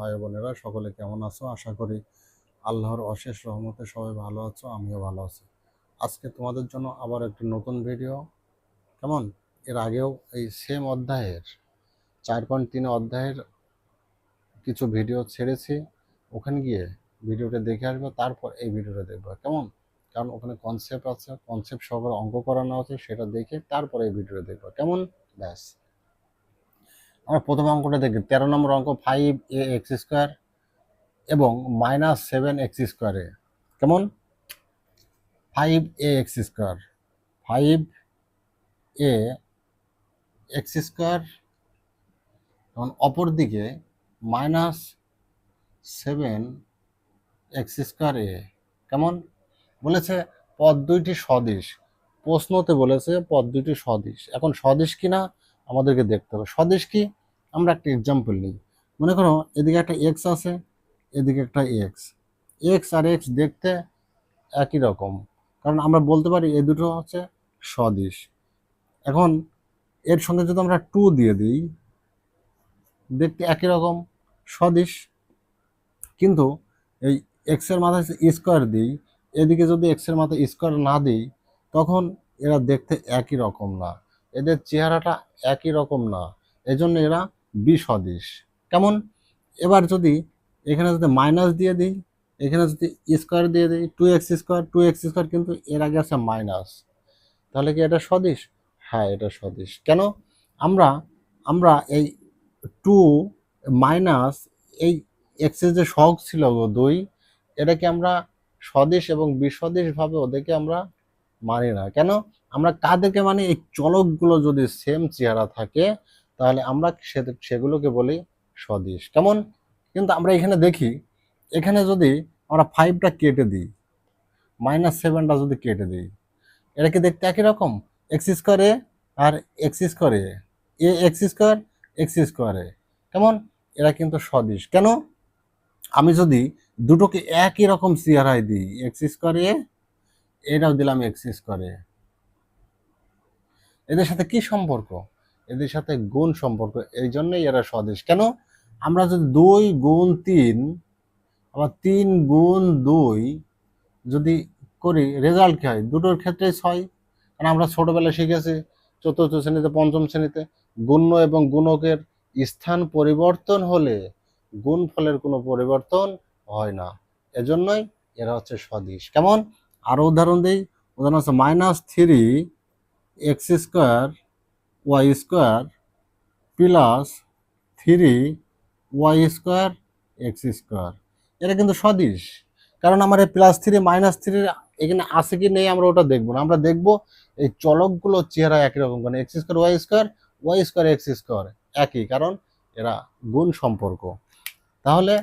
ভাই বোনেরা, সকলে কেমন আছো? আশা করি আল্লাহর অশেষ রহমতে সবাই ভালো আছো, আমিও ভালো আছি। আজকে তোমাদের জন্য আবার একটি নতুন ভিডিও। কেমন? এর আগেও এই সেম অধ্যায়ের, চার পয়েন্ট তিন অধ্যায়ের কিছু ভিডিও ছেড়েছি। ওখানে গিয়ে ভিডিওটা দেখে আসবে, তারপর এই ভিডিওটা দেখবে। কেমন? কারণ ওখানে কনসেপ্ট আছে কনসেপ্ট সহকারে অঙ্ক করানো আছে, সেটা দেখে তারপরে এই ভিডিওটা দেখবে। কেমন? ব্যাস। আমরা প্রথম অঙ্কটা দেখি। তেরো নম্বর অঙ্ক ফাইভ এ এক্স স্কোয়ার এবং মাইনাস সেভেন এক্স স্কোয়ারে কেমন? ফাইভ এ এক্স স্কোয়ার ফাইভ এ এক্স স্কোয়ার এবং অপর দিকে মাইনাস সেভেন এক্স স্কোয়ার এ। কেমন? বলেছে পদ দুইটি সদিশ। প্রশ্নতে বলেছে পদ দুইটি সদিশ। এখন সদিশ কিনা আমাদেরকে দেখতে হবে। সদিশ কি? আমরা একটা এক্সাম্পল নিই। মনে করো এদিকে একটা এক্স আছে, এদিকে একটা এক্স এক্স আর এক্স দেখতে একই রকম, কারণ আমরা বলতে পারি এ দুটো হচ্ছে সদিশ এখন এর সঙ্গে যদি আমরা টু দিয়ে দিই, দেখতে একই রকম সদিশ কিন্তু এই এক্সের মাথায় স্কোয়ার দিই, এদিকে যদি এক্সের মাথায় স্কোয়ার না দিই, তখন এরা দেখতে একই রকম না। এদের চেহারাটা একই রকম না। এজন্য এরা বিসদৃশ কেমন? এবার যদি এখানে যদি মাইনাস দিয়ে দিই, এখানে যদি স্কোয়ার দিয়ে দিই two x square two x square কিন্তু এর আগে আছে মাইনাস তাহলে কি এটা সদিশ? হ্যাঁ এটা সদিশ। কেন? আমরা আমরা এই টু মাইনাস এই এক্সের যে শখ ছিল গো দুই, এটাকে আমরা স্বদেশ এবং বিস্বদেশভাবে ওদেরকে আমরা মানি না। কেন? আমরা কাদেরকে মানি? এই চলকগুলো যদি সেম চেহারা থাকে তাহলে আমরা সেগুলোকে বলি স্বদেশ। কেমন? কিন্তু আমরা এখানে দেখি, এখানে যদি আমরা ফাইভটা কেটে দিই মাইনাস সেভেনটা যদি কেটে দিই, এটা কি দেখতে একই রকম? এক্স স্কোয়ারে আর এক্স স্কোয়ারে এ। এক্স স্কোয়ার এক্স স্কোয়ারে কেমন? এরা কিন্তু সদিশ কেন? আমি যদি দুটোকে একই রকম চেহারায় দিই এক্স স্কোয়ারে এটাও দিলাম এক্স স্কোয়ারে এদের সাথে কি সম্পর্ক? এদের সাথে গুণ সম্পর্ক এই জন্যই এরা স্বদেশ। কেন? আমরা যদি দুই গুণ তিন আবার তিন গুণ দুই যদি করি রেজাল্ট কি হয়? দুটোর ক্ষেত্রে ছয়। কারণ আমরা ছোটবেলায় শিখেছি, চতুর্থ শ্রেণীতে, পঞ্চম শ্রেণীতে গুণ্য এবং গুণকের স্থান পরিবর্তন হলে গুণফলের কোনো পরিবর্তন হয় না। এজন্যই এরা হচ্ছে সদিশ কেমন? আরও উদাহরণ দিই। উদাহরণ হচ্ছে minus three x square y square plus three y square x square এটা কিন্তু সদিশ, কারণ আমার এই প্লাস থ্রি মাইনাস থ্রি এখানে আছে কি নেই আমরা ওটা দেখব না। আমরা দেখব এই চলকগুলো চেহারা একই রকম, কারণ x square y square y square x square একই, কারণ এরা গুণ সম্পর্ক। তাহলে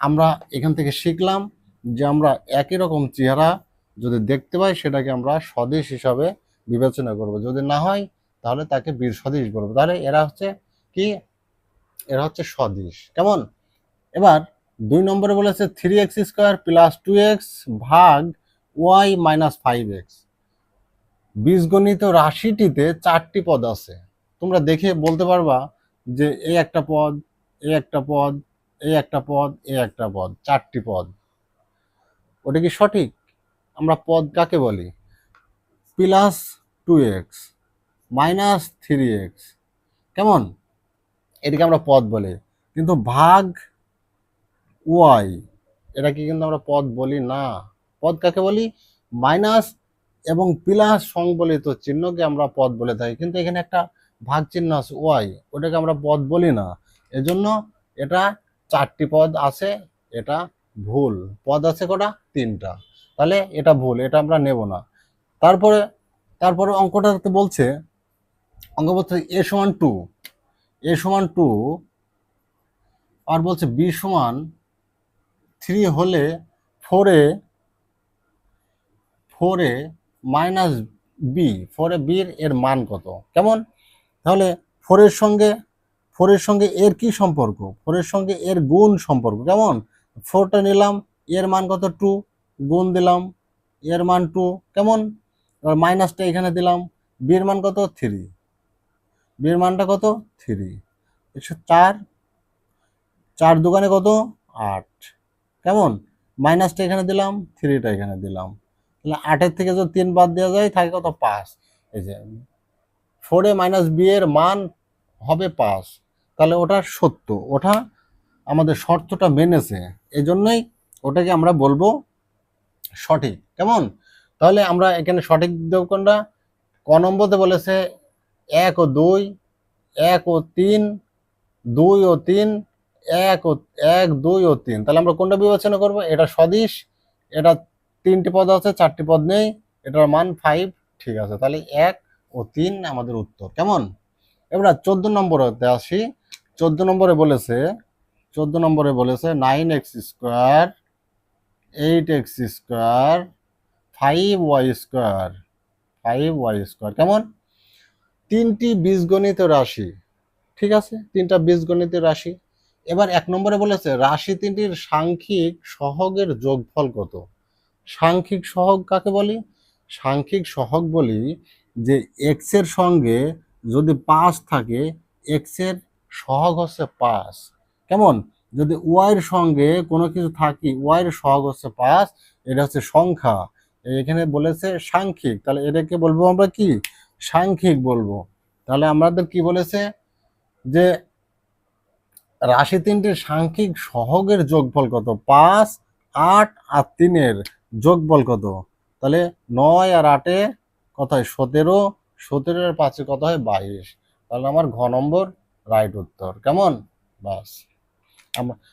আমরা এখান থেকে শিখলাম যে আমরা একই রকম চেহারা যদি দেখতে পাই সেটাকে আমরা স্বদেশ হিসাবে বিবেচনা করব। যদি না হয় তাহলে তাকে বীর স্বদেশ বলব। তাহলে এরা হচ্ছে কি? এরা হচ্ছে স্বদেশ। কেমন? এবার দুই নম্বরে বলেছে three x square plus two x ভাগ ওয়াই মাইনাস ফাইভ এক্স বীজগণিত রাশিটিতে চারটি পদ আছে। তোমরা দেখে বলতে পারবা যে এই একটা পদ এই একটা পদ এই একটা পদ এই একটা পদ, চারটি পদ। ওটা কি সঠিক? আমরা পদ কাকে বলি? Plus two x minus three x. কেমন? এটাকে আমরা পদ বলি। কিন্তু ভাগ ওয়াই, এটাকে কিন্তু আমরা পদ বলি না। পদ কাকে বলি? মাইনাস এবং প্লাস সংবলিত চিহ্নকে আমরা পদ বলে থাকি। কিন্তু এখানে একটা ভাগ চিহ্ন আছে ওয়াই, ওটাকে আমরা পদ বলি না। এজন্য এটা চারটি পদ আছে, এটা ভুল। পদ আছে কটা? তিনটা। তাহলে এটা ভুল, এটা আমরা নেব না। তারপরে তারপরে অঙ্কটাতে বলছে বলছে এ সমান টু, এ সমান টু, আর বলছে বি সমান থ্রি হলে ফোরে ফোরে মাইনাস বি ফোরে বির এর মান কত? কেমন? তাহলে ফোরের সঙ্গে ফোরের সঙ্গে এর কি সম্পর্ক? ফোরের সঙ্গে এর গুণ সম্পর্ক, কেমন? ফোরটা নিলাম, এর মান কত? টু গুণ দিলাম, এর মান টু কেমন? এবার মাইনাসটা এখানে দিলাম বির মান কত? থ্রি বির মানটা কত? থ্রি একশো চার। চার দোকানে কত? আট। কেমন? মাইনাসটা এখানে দিলাম থ্রিটা এখানে দিলাম। তাহলে আটের থেকে যদি তিন বাদ দেওয়া যায়, থাকে কত? পাঁচ। এই যে ফোরে মাইনাস বি এর মান হবে পাঁচ। তাহলে ওটা সত্য ওটা আমাদের শর্তটা মেনেছে। এই জন্যই ওটাকে আমরা বলব সঠিক। কেমন? তাহলে আমরা এখানে সঠিক দেব কোনটা ক নম্বরতে বলেছে এক ও দুই, এক ও তিন, দুই ও তিন, এক ও, এক, দুই ও তিন। তাহলে আমরা কোনটা বিবেচনা করব? এটা সদিশ, এটা তিনটি পদ আছে, চারটি পদ নেই, এটার মান ফাইভ ঠিক আছে। তাহলে এক ও তিন আমাদের উত্তর, কেমন? এবার চোদ্দ নম্বরে আসি। চোদ্দ নম্বরে বলেছে, চোদ্দ নম্বরে বলেছে nine x square eight x square five y square five y square কেমন? তিনটি বীজগণিত রাশি, ঠিক আছে? তিনটা বীজগণিত রাশি। এবার এক নম্বরে বলেছে, রাশি তিনটির সাংখ্যিক সহগের যোগফল কত? সাংখ্যিক সহগ কাকে বলি? সাংখ্যিক সহগ বলি যে এক্সের সঙ্গে যদি পাঁচ থাকে এক্সের সহগ হচ্ছে পাঁচ। কেমন? যদি ওয়াইয়ের সঙ্গে কোনো কিছু থাকি ওয়াইয়ের সহগ হচ্ছে পাঁচ, এটা হচ্ছে সংখ্যা। এখানে বলেছে সাংখ্যিক, তাহলে এটাকে বলব আমরা কি? সাংখ্যিক বলব। তাহলে আমাদের কি বলেছে যে, রাশি তিনটির সাংখ্যিক সহগের যোগফল কত? পাঁচ, আট আর তিনের যোগফল কত? তাহলে নয় আর আটে কত হয়? সতেরো। সতেরো আর পাঁচে কত হয়? বাইশ। তাহলে আমার ঘ নম্বর রাইট উত্তর। কেমন? বাস।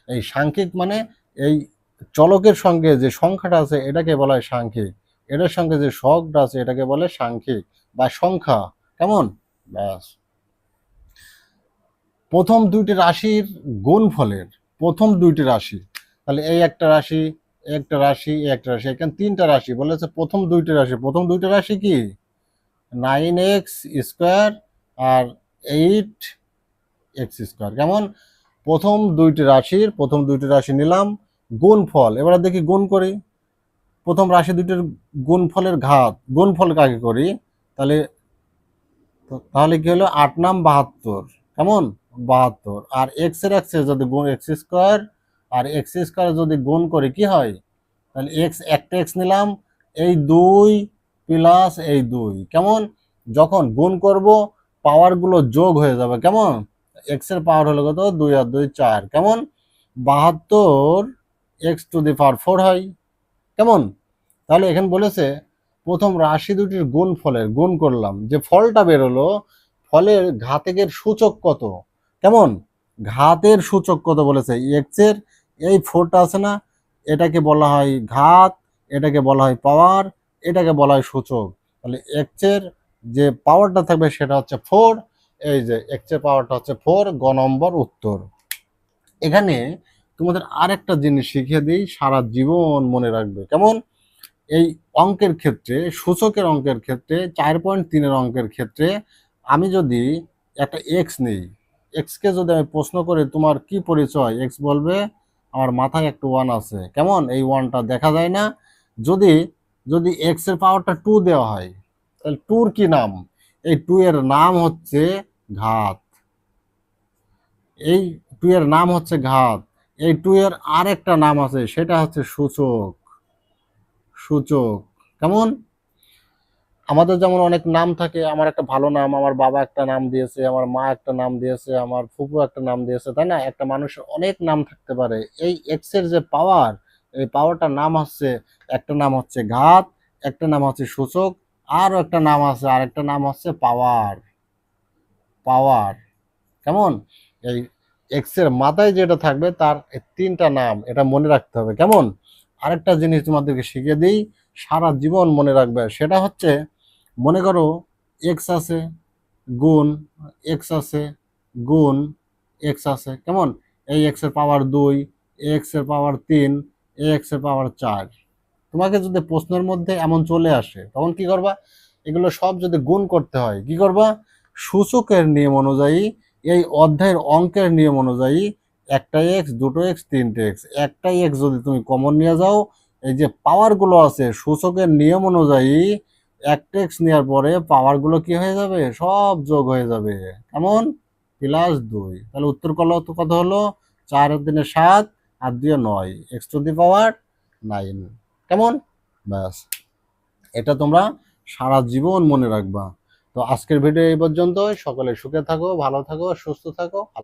এই সাংখ্যিক মানে এই চলকের সঙ্গে যে সংখ্যাটা আছে, এটাকে বলা হয় সাংখ্যিক। এটার সঙ্গে যে শখটা আছে, এটাকে বলে সাংখ্যিক। বা সংখ্যা, কেমন? ব্যাস। প্রথম দুইটি রাশির গুণফলের, প্রথম দুইটি রাশি। তাহলে এই একটা রাশি একটা রাশি একটা রাশি, এখানে তিনটা রাশি বলেছে, প্রথম দুইটি রাশি। প্রথম দুইটা রাশি কি? নাইন এক্স স্কোয়ার আর এইট এক্স স্কোয়ার। কেমন? প্রথম দুইটি রাশির, প্রথম দুইটি রাশি নিলাম, গুণফল। এবারে দেখি গুণ করি। প্রথম রাশি দুইটির গুণফলের ঘাত, গুণফল কাকে করি? তাহলে তাহলে কি হলো? আট নাম বাহাত্তর। কেমন? বাহাত্তর। আর এক্সের এক্স যদি গুণ এক্স স্কোয়ার আর এক্স স্কোয়ার যদি গুণ করে, কি হয়? তাহলে এক্স একটা এক্স নিলাম, এই দুই প্লাস এই দুই। কেমন? যখন গুণ করব পাওয়ারগুলো যোগ হয়ে যাবে। কেমন? এক্সের পাওয়ার হলো কত? দুই আর দুই, চার। কেমন? বাহাত্তর x to the power four হয়। কেমন? তাহলে এখানে বলেছে প্রথম রাশি দুটির গুণ ফলের, গুণ করলাম। যে ফলটা বেরোলো, ফলের ঘাতেকের সূচক কত? কেমন? ঘাতের সূচক কত বলেছে? এক্সের এই ফোরটা আছে না, এটাকে বলা হয় ঘাত, এটাকে বলা হয় পাওয়ার এটাকে বলা হয় সূচক। তাহলে এক্সের যে পাওয়ারটা থাকবে সেটা হচ্ছে ফোর এই যে এক্সের পাওয়ারটা হচ্ছে ফোর গ নম্বর উত্তর। এখানে তোমাদের আরেকটা জিনিস শিখিয়ে দিই, সারা জীবন মনে রাখবে। কেমন? এই অঙ্কের ক্ষেত্রে, সূচকের অঙ্কের ক্ষেত্রে, চার পয়েন্ট তিনের অঙ্কের ক্ষেত্রে আমি যদি একটা এক্স নেই এক্সকে যদি আমি প্রশ্ন করি তোমার কি পরিচয় এক্স বলবে আমার মাথায় একটা ওয়ান আছে। কেমন? এই ওয়ানটা দেখা যায় না। যদি যদি এক্সের পাওয়ারটা টু দেওয়া হয়, তাহলে টুর কি নাম? এই টু এর নাম হচ্ছে ঘাত। এই টু এর নাম হচ্ছে ঘাত। এই টু এর আরেকটা নাম আছে, সেটা হচ্ছে সূচক। সূচক। কেমন? আমাদের যেমন অনেক নাম থাকে, আমার একটা ভালো নাম, আমার বাবা একটা নাম দিয়েছে, আমার মা একটা নাম দিয়েছে, আমার ফুপু একটা নাম দিয়েছে, তাই না? একটা মানুষের অনেক নাম থাকতে পারে। এই এক্সের যে পাওয়ার এই পাওয়ারটার নাম হচ্ছে, একটা নাম হচ্ছে ঘাত, একটা নাম হচ্ছে সূচক, আরও একটা নাম আছে আর একটা নাম হচ্ছে পাওয়ার পাওয়ার কেমন? এই এক্সের মাথায় যেটা থাকবে, তার তিনটা নাম, এটা মনে রাখতে হবে। কেমন? আরেকটা জিনিস তোমাদেরকে শিখিয়ে দিই, সারা জীবন মনে রাখবে, সেটা হচ্ছে মনে করো এক্স আছে, গুণ এক্স আছে, গুণ এক্স আছে, কেমন? এই এক্সের পাওয়ার দুই এক্সের পাওয়ার তিন এক্সের পাওয়ার চার। তোমাকে যদি প্রশ্নের মধ্যে এমন চলে আসে, তখন কি করবা? এগুলো সব যদি গুণ করতে হয়, কি করবা? সূচকের নিয়ম অনুযায়ী, এই অধ্যায়ের অঙ্কের নিয়ম অনুযায়ী একটা এক্স দুটো এক্স তিনটে এক্স একটা এক্স যদি তুমি কমন নিয়ে যাও, এই যে পাওয়ারগুলো আছে, সূচকের নিয়ম অনুযায়ী একটা এক্স নেওয়ার পরে পাওয়ারগুলো কি হয়ে যাবে? সব যোগ হয়ে যাবে। কেমন? প্লাস দুই। তাহলে উত্তর কল কত হলো? চার দিনে সাত আর দিয়ে নয়। X to the power nine কেমন? ব্যাস। এটা তোমরা সারা জীবন মনে রাখবা। তো আজকের ভিডিও এই পর্যন্ত সকলে সুখে থাকো, ভালো থাকো, সুস্থ থাকো।